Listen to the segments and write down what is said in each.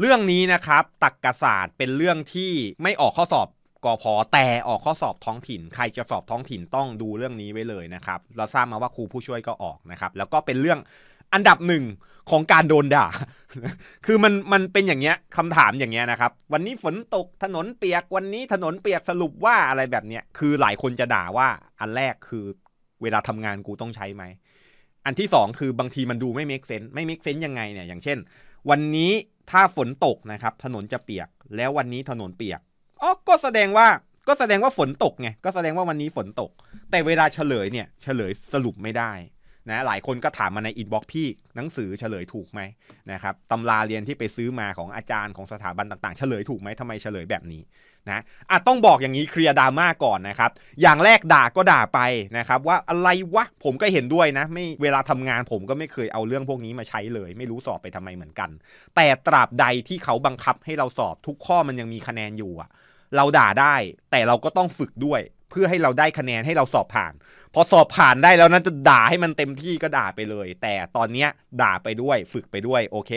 เรื่องนี้นะครับตักกศาสตร์เป็นเรื่องที่ไม่ออกข้อสอบกอพอแต่ออกข้อสอบท้องถิ่น ใครจะสอบท้องถิ่นต้องดูเรื่องนี้ไว้เลยนะครับ เราทราบมาว่าครูผู้ช่วยก็ออกนะครับ แล้วก็เป็นเรื่องอันดับหนึ่งของการโดนด่า คือมันมันเป็นอย่างเงี้ยคำถามอย่างเงี้ยนะครับ วันนี้ฝนตกถนนเปียกวันนี้ถนนเปียกสรุปว่าอะไรแบบเนี้ยคือหลายคนจะด่าว่าอันแรกคือเวลาทำงานกูต้องใช้ไหมอันที่สองคือบางทีมันดูไม่ make sense ไม่ make sense ยังไงเนี่ยอย่างเช่น วันนี้ ถ้าฝนตกนะครับถนนจะเปียก แล้ววันนี้ถนนเปียกอ๋อก็แสดงว่าก็แสดงว่าฝนตกไงก็แสดงว่าวันนี้ฝนตก แต่เวลาเฉลยเนี่ยเฉลยสรุปไม่ได้ นะหลายคนก็ถามมาในอินบ็อกซ์พี่หนังสือเฉลยถูกไหมนะครับตำราเรียนที่ไปซื้อมาของอาจารย์ของสถาบันต่างๆ เฉลยถูกไหมทำไมเฉลยแบบนี้นะอะต้องบอกอย่างนี้เคลียร์ดราม่าก่อนนะครับ อย่างแรกด่าก็ด่าไปนะครับ ว่าอะไรวะผมก็เห็นด้วยนะ ไม่เวลาทำงานผมก็ไม่เคยเอาเรื่องพวกนี้มาใช้เลย ไม่รู้สอบไปทำไมเหมือนกัน แต่ตราบใดที่เขาบังคับให้เราสอบทุกข้อมันยังมีคะแนนอยู่อะเราด่าได้ แต่เราก็ต้องฝึกด้วย พื่อให้เราได้คะแนนให้เราสอบผ่าน พอสอบผ่านได้แล้วนั้นจะด่าให้มันเต็มที่ก็ด่าไปเลย แต่ตอนเนี้ยด่าไปด้วยฝึกไปด้วยโอเค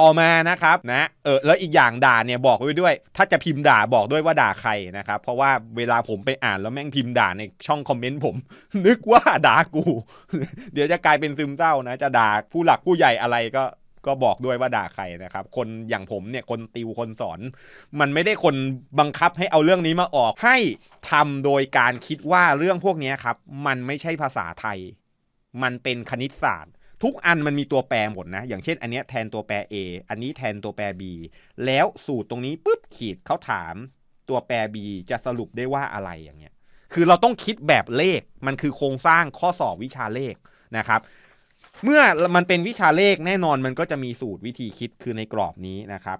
ต่อมานะครับนะเออแล้วอีกอย่างด่าเนี่ยบอกไว้ด้วย ถ้าจะพิมพ์ด่าบอกด้วยว่าด่าใครนะครับเพราะว่าเวลาผมไปอ่านแล้วแม่งพิมพ์ด่าในช่องคอมเมนต์ผม นึกว่าด่ากู เดี๋ยวจะกลายเป็นซึมเศร้านะ จะด่าผู้หลักผู้ใหญ่อะไรก็ ก็บอกด้วยว่าด่าใครนะครับ คนอย่างผมเนี่ยคนติวคนสอน มันไม่ได้คนบังคับให้เอาเรื่องนี้มาออก ให้ทำโดยการคิดว่าเรื่องพวกนี้ครับ มันไม่ใช่ภาษาไทย มันเป็นคณิตศาสตร์ ทุกอันมันมีตัวแปรหมดนะ อย่างเช่น อันนี้แทนตัวแปร A อันนี้แทนตัวแปร B แล้วสูตรตรงนี้ปุ๊บขีดเขาถามตัวแปร B จะสรุปได้ว่าอะไรอย่างเงี้ย คือเราต้องคิดแบบเลข มันคือโครงสร้างข้อสอบวิชาเลขนะครับ เมื่อมันเป็นวิชาเลขแน่นอนมันก็จะมีสูตรวิธีคิดคือในกรอบนี้นะครับ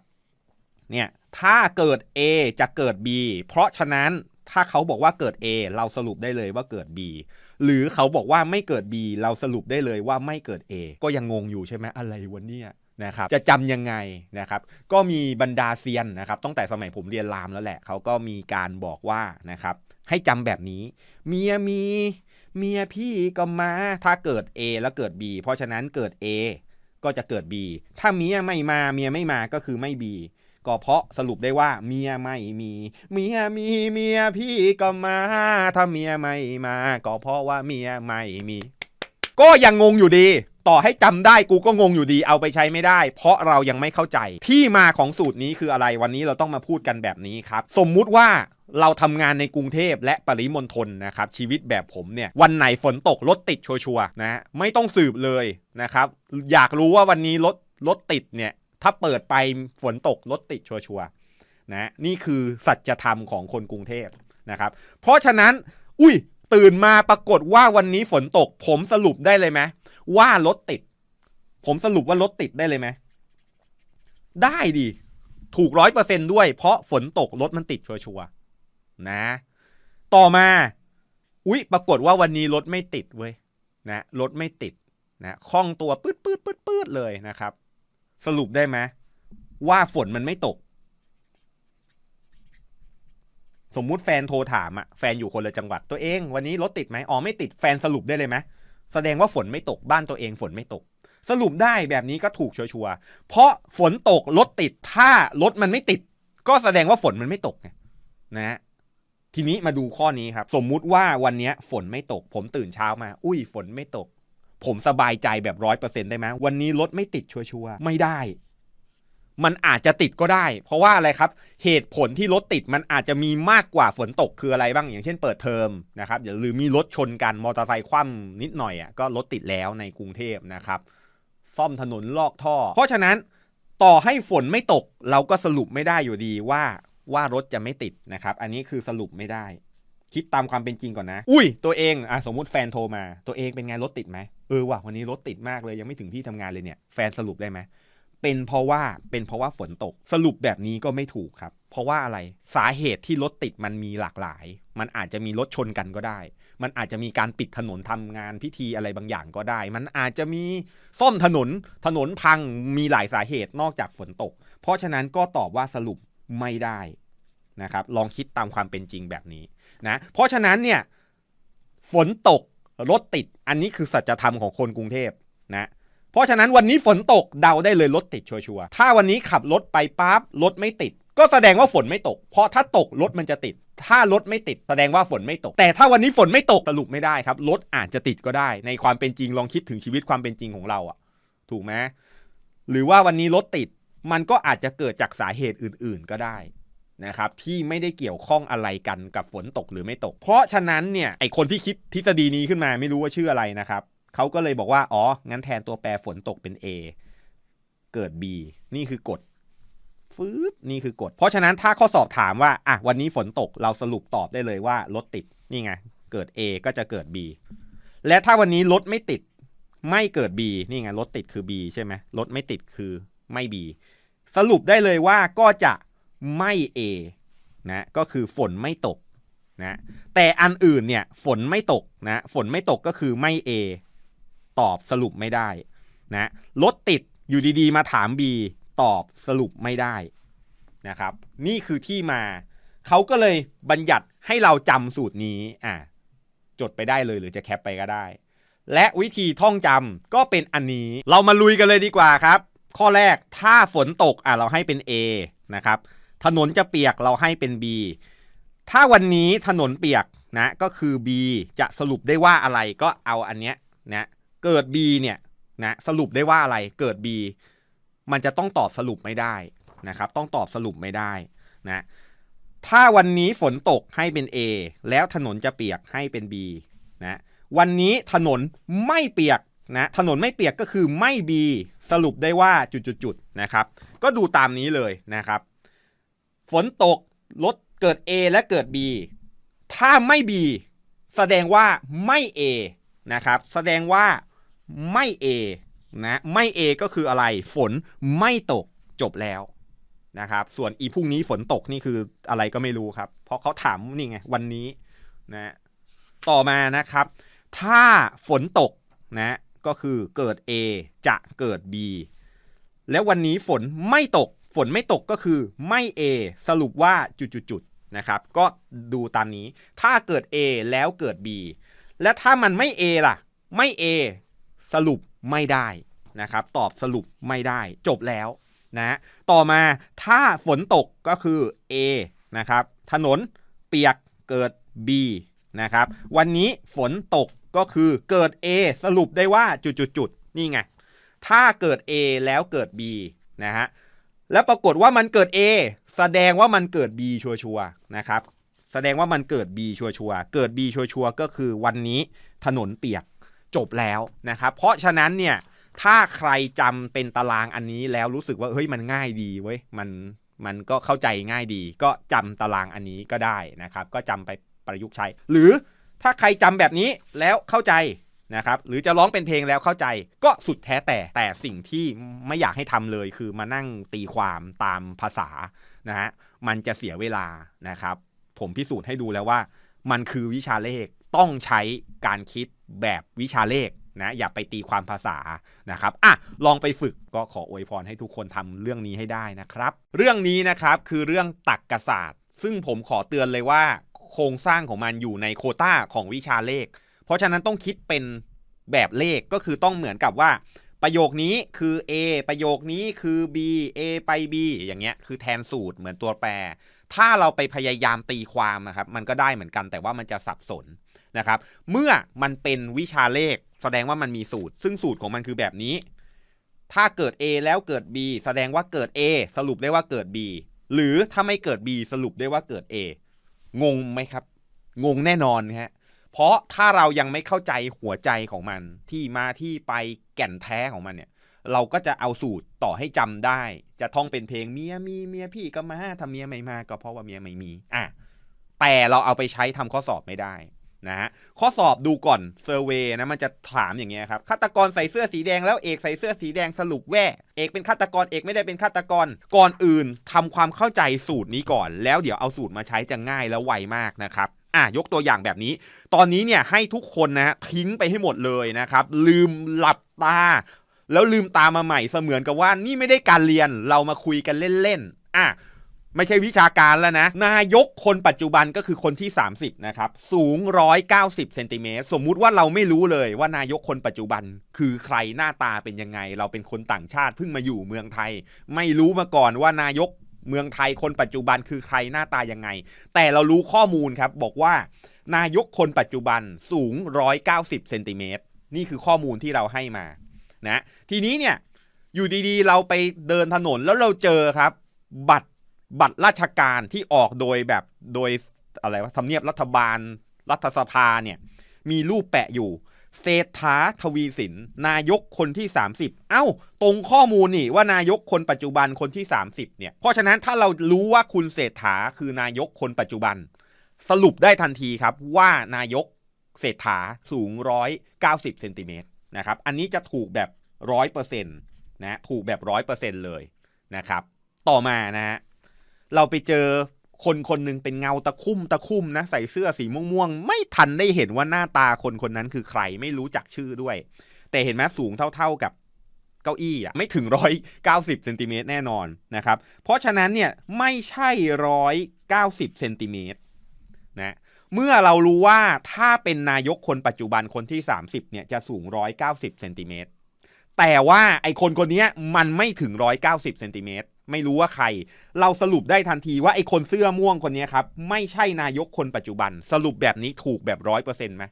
เนี่ยถ้าเกิด A จะเกิด B เพราะฉะนั้นถ้าเขาบอกว่าเกิด A เราสรุปได้เลยว่าเกิด B หรือเขาบอกว่าไม่เกิด B เราสรุปได้เลยว่าไม่เกิด A ก็ยังงงอยู่ใช่ไหมอะไรวะเนี่ยนะครับจะจำยังไงนะครับ ก็มีบรรดาเซียนนะครับตั้งแต่สมัยผมเรียนรามแล้วแหละเขาก็มีการบอกว่านะครับให้จำแบบนี้ เมียมี เมียพี่ก็มา ถ้าเกิด A แล้วเกิด B เพราะฉะนั้นเกิด A ก็จะเกิด B ถ้าเมียไม่มาเมียไม่มาก็คือไม่ B ก็เพราะสรุปได้ว่าเมียไม่มี เมียมีเมียพี่ก็มา ถ้าเมียไม่มา ก็เพราะว่าเมียไม่มี ก็ยังงงอยู่ดี ต่อให้จำได้กูก็งงอยู่ดีเอาไปใช้ไม่ได้ เพราะเรายังไม่เข้าใจ ที่มาของสูตรนี้คืออะไรวันนี้เราต้องมาพูดกันแบบนี้ครับ สมมุติว่าเราทำงานในกรุงเทพและปริมณฑลนะครับ ชีวิตแบบผมเนี่ยวันไหนฝนตกรถติดชัวร์นะไม่ต้องสืบเลยนะครับ อยากรู้ว่าวันนี้รถรถติดเนี่ยถ้าเปิดไปฝนตกรถติดชัวร์นะนี่คือสัจธรรมของคนกรุงเทพนะครับ เพราะฉะนั้น อุ้ยตื่นมาปรากฏว่าวันนี้ฝนตกผมสรุปได้เลยไหม ว่ารถติด ผมสรุปว่ารถติดได้เลยไหม ได้ดิ ถูกร้อยเปอร์เซนด้วย เพราะฝนตกรถมันติดชัวร์ๆนะ ต่อมา อุ๊ย ปรากฏว่าวันนี้รถไม่ติดเว้ย นะ รถไม่ติด นะคล่องตัวปืดปืดปืดปืดเลยนะครับ สรุปได้ไหมว่าฝนมันไม่ตก สมมุติแฟนโทรถามอะแฟนอยู่คนละจังหวัดตัวเอง วันนี้รถติดไหมอ๋อไม่ติดแฟนสรุปได้เลยไหม แสดงว่าฝนไม่ตกบ้านตัวเองฝนไม่ตก สรุปได้แบบนี้ก็ถูกชัวร์เพราะฝนตกรถติดถ้ารถมันไม่ติด ก็แสดงว่าฝนมันไม่ตกไงนะทีนี้มาดูข้อนี้ครับ สมมุติว่าวันนี้ฝนไม่ตก ผมตื่นเช้ามา อุ้ยฝนไม่ตก ผมสบายใจแบบร้อยเปอร์เซ็นต์ได้ไหมวันนี้รถไม่ติดชัวร์ๆไม่ได้ มันอาจจะติดก็ได้ เพราะว่าอะไรครับ เหตุผลที่รถติดมันอาจจะมีมากกว่าฝนตกคืออะไรบ้างอย่างเช่นเปิดเทอมนะครับหรือมีรถชนกันมอเตอร์ไซค์คว่ำนิดหน่อยอะก็รถติดแล้วในกรุงเทพนะครับซ่อมถนนลอกท่อ เพราะฉะนั้นต่อให้ฝนไม่ตก เราก็สรุปไม่ได้อยู่ดีว่าว่ารถจะไม่ติดนะครับ อันนี้คือสรุปไม่ได้ คิดตามความเป็นจริงก่อนนะ อุ้ย ตัวเองอะสมมุติแฟนโทรมา ตัวเองเป็นไงรถติดไหมเออว่ะวันนี้รถติดมากเลยยังไม่ถึงที่ทำงานเลยเนี่ยแฟนสรุปได้ไหม เป็นเพราะว่าเป็นเพราะว่าฝนตกสรุปแบบนี้ก็ไม่ถูกครับ เพราะว่าอะไรสาเหตุที่รถติดมันมีหลากหลาย มันอาจจะมีรถชนกันก็ได้ มันอาจจะมีการปิดถนนทำงานพิธีอะไรบางอย่างก็ได้ มันอาจจะมีซ่อมถนนถนนพังมีหลายสาเหตุนอกจากฝนตก เพราะฉะนั้นก็ตอบว่าสรุปไม่ได้นะครับลองคิดตามความเป็นจริงแบบนี้นะเพราะฉะนั้นเนี่ยฝนตกรถติดอันนี้คือสัจธรรมของคนกรุงเทพนะ ราะฉะนั้นวันนี้ฝนตกเดาได้เลยรถติดชัวร์ๆถ้าวันนี้ขับรถไปปั๊บรถไม่ติด ก็แสดงว่าฝนไม่ตก เพราะถ้าตกรถมันจะติด ถ้ารถไม่ติด แสดงว่าฝนไม่ตก แต่ถ้าวันนี้ฝนไม่ตกสรุปไม่ได้ครับรถอาจจะติดก็ได้ ในความเป็นจริงลองคิดถึงชีวิตความเป็นจริงของเราอะถูกไหมหรือว่าวันนี้รถติดมันก็อาจจะเกิดจากสาเหตุอื่น ๆ ก็ได้นะครับที่ไม่ได้เกี่ยวข้องอะไรกันกับฝนตกหรือไม่ตก เพราะฉะนั้นเนี่ยไอคนที่คิดทฤษฎีนี้ขึ้นมาไม่รู้ว่าชื่ออะไรนะครับ เขาก็เลยบอกว่า อ๋อ งั้นแทนตัวแปรฝนตกเป็น A เกิด B นี่คือกฎฟืบนี่คือกฎเพราะฉะนั้นถ้าข้อสอบถามว่า อะ วันนี้ฝนตกเราสรุปตอบได้เลยว่ารถติด นี่ไง เกิด A ก็จะเกิด B และถ้าวันนี้รถไม่ติด ไม่เกิด B นี่ไง รถติดคือ B ใช่ไหมรถไม่ติดคือไม่ B สรุปได้เลยว่าก็จะไม่ A นะ ก็คือฝนไม่ตกนะ แต่อันอื่นเนี่ยฝนไม่ตกนะ ฝนไม่ตกก็คือไม่ A ตอบสรุปไม่ได้นะรถติดอยู่ดีๆ มาถาม B ตอบสรุปไม่ได้นะครับ นี่คือที่มา เขาก็เลยบัญญัติให้เราจำสูตรนี้อะจดไปได้เลยหรือจะแคปไปก็ได้ และวิธีท่องจำก็เป็นอันนี้ เรามาลุยกันเลยดีกว่าครับ ข้อแรกถ้าฝนตกอะเราให้เป็น A นะครับถนนจะเปียกเราให้เป็น B ถ้าวันนี้ถนนเปียกนะก็คือ B จะสรุปได้ว่าอะไรก็เอาอันเนี้ยนะ เกิด B เนี่ยนะสรุปได้ว่าอะไรเกิด B มันจะต้องตอบสรุปไม่ได้นะครับ ต้องตอบสรุปไม่ได้นะถ้าวันนี้ฝนตกให้เป็น A แล้วถนนจะเปียกให้เป็น B นะวันนี้ถนนไม่เปียกนะถนนไม่เปียกก็คือไม่ B สรุปได้ว่าจุดๆๆนะครับ ก็ดูตามนี้เลยนะครับ ฝนตกรถเกิด A และเกิด B ถ้าไม่ B แสดงว่าไม่ A นะครับ แสดงว่า ไม่ A นะไม่ A ก็คืออะไร ฝนไม่ตกจบแล้วนะครับ ส่วนอีพรุ่งนี้ฝนตกนี่คืออะไรก็ไม่รู้ครับ เพราะเขาถามนี่ไงวันนี้นะต่อมานะครับ ถ้าฝนตกนะก็คือเกิด A จะเกิด B แล้ววันนี้ฝนไม่ตก ฝนไม่ตกก็คือไม่ A สรุปว่าจุดๆๆนะครับ ก็ดูตามนี้ ถ้าเกิด A แล้วเกิด B และถ้ามันไม่ A ล่ะ ไม่ A สรุปไม่ได้นะครับ ตอบสรุปไม่ได้จบแล้วนะต่อมาถ้าฝนตกก็คือ A นะครับ ถนนเปียกเกิด B นะครับ วันนี้ฝนตกก็คือเกิด A สรุปได้ว่าจุดๆนี่ไง ถ้าเกิด A แล้วเกิด B นะฮะแล้วปรากฏว่ามันเกิด A แสดงว่ามันเกิด B ชัวร์ๆนะครับ แสดงว่ามันเกิด B ชัวร์ๆเกิด B ชัวร์ๆก็คือวันนี้ถนนเปียก จบแล้วนะครับ เพราะฉะนั้นเนี่ยถ้าใครจำเป็นตารางอันนี้แล้วรู้สึกว่าเฮ้ยมันง่ายดีเว้ยมันมันก็เข้าใจง่ายดี ก็จำตารางอันนี้ก็ได้นะครับ ก็จำไปประยุกต์ใช้ หรือถ้าใครจำแบบนี้แล้วเข้าใจนะครับหรือจะร้องเป็นเพลงแล้วเข้าใจก็สุดแท้แต่แต่สิ่งที่ไม่อยากให้ทำเลย คือมานั่งตีความตามภาษานะฮะมันจะเสียเวลานะครับ ผมพิสูจน์ให้ดูแล้วว่า มันคือวิชาเลข ต้องใช้การคิดแบบวิชาเลขนะอย่าไปตีความภาษานะครับอะลองไปฝึกก็ขออวยพรให้ทุกคนทำเรื่องนี้ให้ได้นะครับ เรื่องนี้นะครับคือเรื่องตักกศาสตร์ ซึ่งผมขอเตือนเลยว่า โครงสร้างของมันอยู่ในโคต้าของวิชาเลข เพราะฉะนั้นต้องคิดเป็นแบบเลขก็คือต้องเหมือนกับว่า ประโยคนี้คือ A ประโยคนี้คือ B A ไป B อย่างเงี้ยคือแทนสูตรเหมือนตัวแปร ถ้าเราไปพยายามตีความนะครับ มันก็ได้เหมือนกันแต่ว่ามันจะสับสนนะครับ เมื่อมันเป็นวิชาเลข แสดงว่ามันมีสูตร ซึ่งสูตรของมันคือแบบนี้ ถ้าเกิด A แล้วเกิด B แสดงว่าเกิด A สรุปได้ว่าเกิด B หรือถ้าไม่เกิด B สรุปได้ว่าเกิด A งงไหมครับ งงแน่นอนฮะเพราะถ้าเรายังไม่เข้าใจหัวใจของมันที่มาที่ไปแก่นแท้ของมันเนี่ย เราก็จะเอาสูตรต่อให้จำได้ จะท่องเป็นเพลงเมียมีเมียพี่ก็มาถ้าเมียไม่มาก็เพราะว่าเมียไม่มีอะแต่เราเอาไปใช้ทำข้อสอบไม่ได้นะฮะข้อสอบดูก่อนเซอร์เวย์นะมันจะถามอย่างเงี้ยครับฆาตกรใส่เสื้อสีแดงแล้วเอกใส่เสื้อสีแดงสรุปแว่เอกเป็นฆาตกรเอกไม่ได้เป็นฆาตกรก่อนอื่นทำความเข้าใจสูตรนี้ก่อน แล้วเดี๋ยวเอาสูตรมาใช้จะง่ายแล้วไวมากนะครับอะยกตัวอย่างแบบนี้ ตอนนี้เนี่ยให้ทุกคนนะทิ้งไปให้หมดเลยนะครับลืมหลับตา แล้วลืมตามาใหม่เสมือนกับว่านี่ไม่ได้การเรียนเรามาคุยกันเล่นๆอะไม่ใช่วิชาการแล้วนะ นายกคนปัจจุบันก็คือคนที่ 30 นะครับ สูง 190เซนติเมตรสมมุติว่าเราไม่รู้เลยว่านายกคนปัจจุบัน คือใครหน้าตาเป็นยังไง เราเป็นคนต่างชาติเพิ่งมาอยู่เมืองไทย ไม่รู้มาก่อนว่านายกเมืองไทยคนปัจจุบันคือใครหน้าตายังไง แต่เรารู้ข้อมูลครับ บอกว่านายกคนปัจจุบันสูง 190เซนติเมตรนี่คือข้อมูลที่เราให้มา นะทีนี้เนี่ยอยู่ดีๆ เราไปเดินถนนแล้วเราเจอครับ บัตรบัตรราชการที่ออกโดยแบบโดยอะไรวะทำเนียบรัฐบาลรัฐสภาเนี่ยมีรูปแปะอยู่เศรษฐาทวีสิน นายกคนที่ 30 เอ้า ตรงข้อมูลนี่ว่านายกคนปัจจุบันคนที่ 30เนี่ยเพราะฉะนั้นถ้าเรารู้ว่าคุณเศรษฐาคือนายกคนปัจจุบัน สรุปได้ทันทีครับว่านายกเศรษฐาสูง 190เซนติเมตร นะครับ อันนี้จะถูกแบบ100%นะถูกแบบ100%เลยนะครับ ต่อมานะฮะเราไปเจอคนคนหนึ่งเป็นเงาตะคุ่มตะคุ่มนะใส่เสื้อสีม่วงๆ ไม่ทันได้เห็นว่าหน้าตาคนคนนั้นคือใครไม่รู้จักชื่อด้วย แต่เห็นไหมสูงเท่าๆกับเก้าอี้อะไม่ถึงร้อยเก้าสิบเซนติเมตรแน่นอนนะครับ เพราะฉะนั้นเนี่ยไม่ใช่ร้อยเก้าสิบเซนติเมตรนะ เมื่อเรารู้ว่าถ้าเป็นนายกคนปัจจุบันคนที่ 30เนี่ยจะสูง 190เซนติเมตรแต่ว่าไอคนคนนี้มันไม่ถึง 190เซนติเมตรไม่รู้ว่าใคร เราสรุปได้ทันทีว่าไอคนเสื้อม่วงคนนี้ครับ ไม่ใช่นายกคนปัจจุบัน สรุปแบบนี้ถูกแบบร้อยเปอร์เซ็นต์ไหม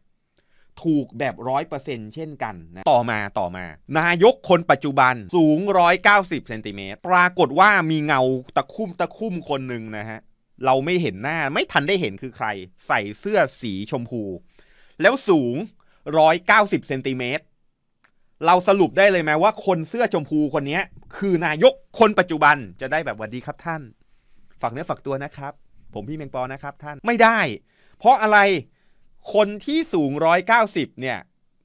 ถูกแบบร้อยเปอร์เซ็นต์เช่นกันนะต่อมาต่อมา นายกคนปัจจุบันสูง 190เซนติเมตรปรากฏว่ามีเงาตะคุ่มตะคุ่มคนหนึ่งนะฮะ เราไม่เห็นหน้าไม่ทันได้เห็นคือใคร ใส่เสื้อสีชมพู แล้วสูง190เซนติเมตรเราสรุปได้เลยไหมว่าคนเสื้อชมพูคนนี้คือนายกคนปัจจุบันจะได้แบบวัสดีครับท่านฝากเนื้อฝากตัวนะครับ ผมพี่เมงปอนะครับท่านไม่ได้ เพราะอะไรคนที่สูง190เนี่ย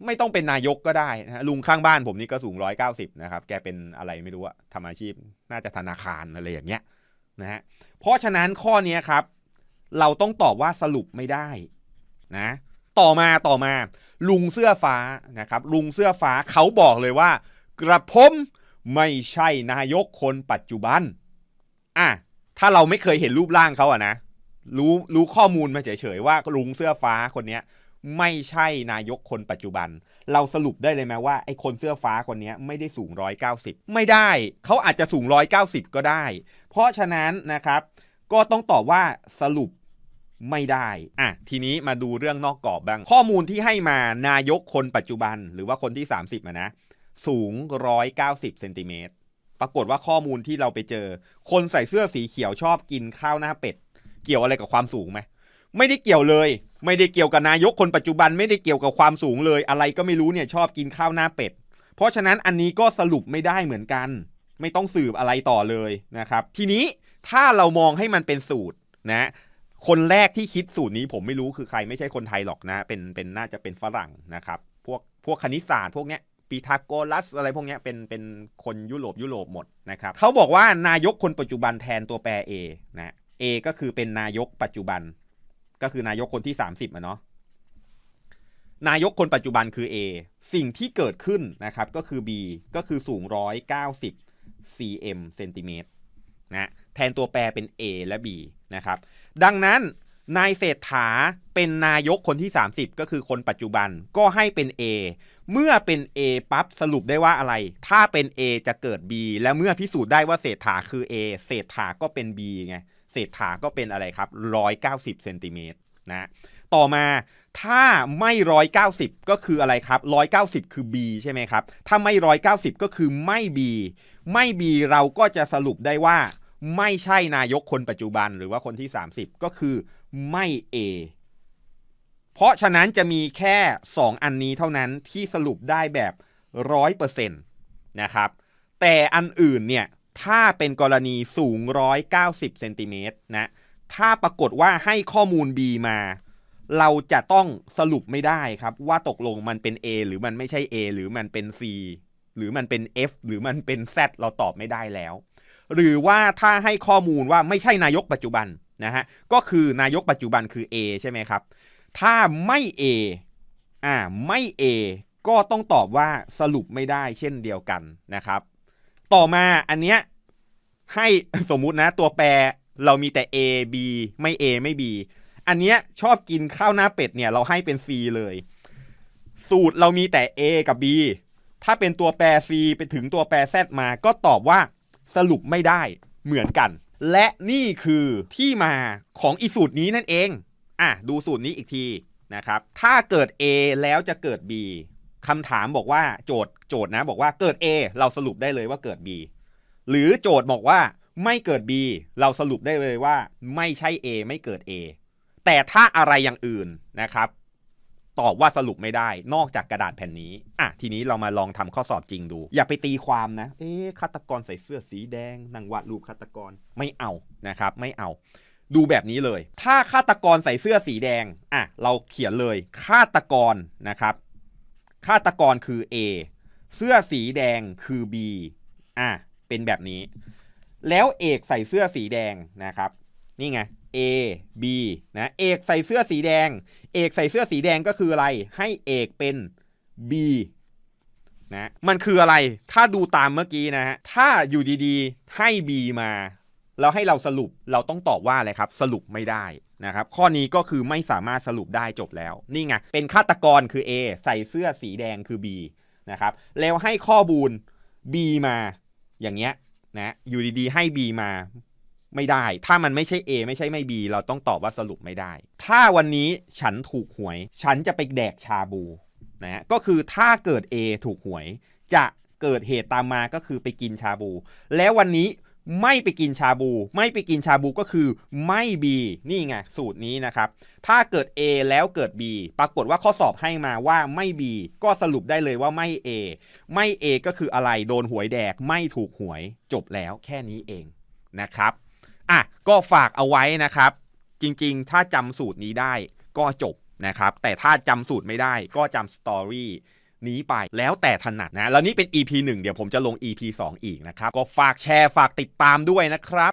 ไม่ต้องเป็นนายกก็ได้นะฮะลุงข้างบ้านผมนี่ก็สูง190นะครับ แกเป็นอะไรไม่รู้อะทำอาชีพน่าจะธนาคารอะไรอย่างเงี้ย นะฮะเพราะฉะนั้นข้อนี้ครับ เราต้องตอบว่าสรุปไม่ได้นะต่อมาต่อมา ลุงเสื้อฟ้านะครับลุงเสื้อฟ้าเขาบอกเลยว่า กระผมไม่ใช่นายกคนปัจจุบันอะถ้าเราไม่เคยเห็นรูปร่างเขาอะนะรู้รู้ข้อมูลมาเฉยๆว่าลุงเสื้อฟ้าคนเนี้ย ไม่ใช่นายกคนปัจจุบัน เราสรุปได้เลยไหมว่าไอ้คนเสื้อฟ้าคนนี้ไม่ได้สูง 190 ไม่ได้เขาอาจจะสูง 190 ก็ได้ เพราะฉะนั้นนะครับ ก็ต้องตอบว่าสรุปไม่ได้ อะ ทีนี้มาดูเรื่องนอกกรอบบ้าง ข้อมูลที่ให้มานายกคนปัจจุบัน หรือว่าคนที่ 30อะนะ สูง 190เซนติเมตร ปรากฏว่าข้อมูลที่เราไปเจอ คนใส่เสื้อสีเขียวชอบกินข้าวหน้าเป็ด เกี่ยวอะไรกับความสูงไหม ไม่ได้เกี่ยวเลย ไม่ได้เกี่ยวกับนายกคนปัจจุบันไม่ได้เกี่ยวกับความสูงเลยอะไรก็ไม่รู้เนี่ยชอบกินข้าวหน้าเป็ด เพราะฉะนั้นอันนี้ก็สรุปไม่ได้เหมือนกัน ไม่ต้องสืบอะไรต่อเลยนะครับ ทีนี้ถ้าเรามองให้มันเป็นสูตรนะคนแรกที่คิดสูตรนี้ผมไม่รู้คือใครไม่ใช่คนไทยหรอกนะ เป็นเป็นน่าจะเป็นฝรั่งนะครับ พวกพวกคณิตศาสตร์พวกเนี้ยปีทาโกรัสอะไรพวกเนี้ยเป็นเป็นคนยุโรปยุโรปหมดนะครับเขาบอกว่านายกคนปัจจุบันแทนตัวแปร A นะ A ก็คือเป็นนายกปัจจุบัน ก็คือนายกคนที่ 30อะเนาะนายกคนปัจจุบันคือ A สิ่งที่เกิดขึ้นนะครับก็คือ B ก็คือสูง 190 cm เซนติเมตรนะแทนตัวแปรเป็น A และ B นะครับ ดังนั้นนายเศรษฐาเป็นนายกคนที่ 30 ก็คือคนปัจจุบันก็ให้เป็น A เมื่อเป็น A ปั๊บสรุปได้ว่าอะไร ถ้าเป็น A จะเกิด B และเมื่อพิสูจน์ได้ว่าเศรษฐาคือ A เศรษฐาก็เป็น B ไง เศรษฐาก็เป็นอะไรครับ 190เซนติเมตรนะต่อมาถ้าไม่ 190 ก็คืออะไรครับ 190 คือ B ใช่ไหมครับ ถ้าไม่ 190 ก็คือไม่ B ไม่ B เราก็จะสรุปได้ว่า ไม่ใช่นายกคนปัจจุบันหรือว่าคนที่ 30 ก็คือไม่ A เพราะฉะนั้นจะมีแค่ 2 อันนี้เท่านั้นที่สรุปได้แบบ 100%นะครับ แต่อันอื่นเนี่ย ถ้าเป็นกรณีสูง 190เซนติเมตรนะ ถ้าปรากฏว่าให้ข้อมูล B มา เราจะต้องสรุปไม่ได้ครับ ว่าตกลงมันเป็น A หรือมันไม่ใช่ A หรือมันเป็น C หรือมันเป็น F หรือมันเป็น Z เราตอบไม่ได้แล้ว หรือว่าถ้าให้ข้อมูลว่าไม่ใช่นายกปัจจุบันนะฮะ ก็คือนายกปัจจุบันคือ A ใช่ไหมครับ ถ้าไม่ A อ่าไม่ A ก็ต้องตอบว่าสรุปไม่ได้เช่นเดียวกันนะครับ ต่อมาอันเนี้ยให้สมมุตินะตัวแปรเรามีแต่ A B ไม่ A ไม่ B อันเนี้ยชอบกินข้าวหน้าเป็ดเนี่ยเราให้เป็น C เลย สูตรเรามีแต่ A กับ B ถ้าเป็นตัวแปร C ไปถึงตัวแปร Z มาก็ตอบว่าสรุปไม่ได้เหมือนกัน และนี่คือที่มาของอีสูตรนี้นั่นเอง อะ ดูสูตรนี้อีกทีนะครับ ถ้าเกิด A แล้วจะเกิด B คำถามบอกว่าโจทย์โจทย์นะบอกว่าเกิด A เราสรุปได้เลยว่าเกิด B หรือโจทย์บอกว่าไม่เกิด B เราสรุปได้เลยว่า ไม่ใช่ A ไม่เกิด A แต่ถ้าอะไรอย่างอื่นนะครับ ตอบว่าสรุปไม่ได้นอกจากกระดาษแผ่นนี้ อะ ทีนี้เรามาลองทำข้อสอบจริงดู อย่าไปตีความนะ เอ๊ฆาตกรใส่เสื้อสีแดงนางวาดรูปฆาตกรไม่เอานะครับ ไม่เอา ดูแบบนี้เลย ถ้าฆาตกรใส่เสื้อสีแดง อะ เราเขียนเลยฆาตกรนะครับ ฆาตกรคือ A เสื้อสีแดงคือ B อะเป็นแบบนี้ แล้วเอกใส่เสื้อสีแดงนะครับ นี่ไง A B นะเอกใส่เสื้อสีแดง เอกใส่เสื้อสีแดงก็คืออะไร ให้เอกเป็น B นะมันคืออะไร ถ้าดูตามเมื่อกี้นะฮะ ถ้าอยู่ดีๆ ให้ B มา แล้วให้เราสรุป เราต้องตอบว่าอะไรครับ สรุปไม่ได้ นะครับข้อนี้ก็คือไม่สามารถสรุปได้จบแล้ว นี่ไงเป็นฆาตกรคือ A ใส่เสื้อสีแดงคือ B นะครับแล้วให้ข้อมูล B มาอย่างเงี้ยนะอยู่ดีๆให้ B มาไม่ได้ ถ้ามันไม่ใช่ A ไม่ใช่ไม่ B เราต้องตอบว่าสรุปไม่ได้ ถ้าวันนี้ฉันถูกหวย ฉันจะไปแดกชาบูนะฮะก็คือถ้าเกิด A ถูกหวย จะเกิดเหตุตามมาก็คือไปกินชาบู แล้ววันนี้ ไม่ไปกินชาบู ไม่ไปกินชาบูก็คือไม่ B นี่ไงสูตรนี้นะครับ ถ้าเกิด A แล้วเกิด B ปรากฏว่าข้อสอบให้มาว่าไม่ B ก็สรุปได้เลยว่าไม่ A ไม่ A ก็คืออะไรโดนหวยแดกไม่ถูกหวยจบแล้วแค่นี้เองนะครับอะก็ฝากเอาไว้นะครับ จริงๆ ถ้าจำสูตรนี้ได้ก็จบนะครับ แต่ถ้าจำสูตรไม่ได้ก็จำสตอรี่ นี้ไปแล้วแต่ถนัดนะ แล้วนี่เป็น EP 1 เดี๋ยวผมจะลง EP 2 อีกนะครับ ก็ฝากแชร์ฝากติดตามด้วยนะครับ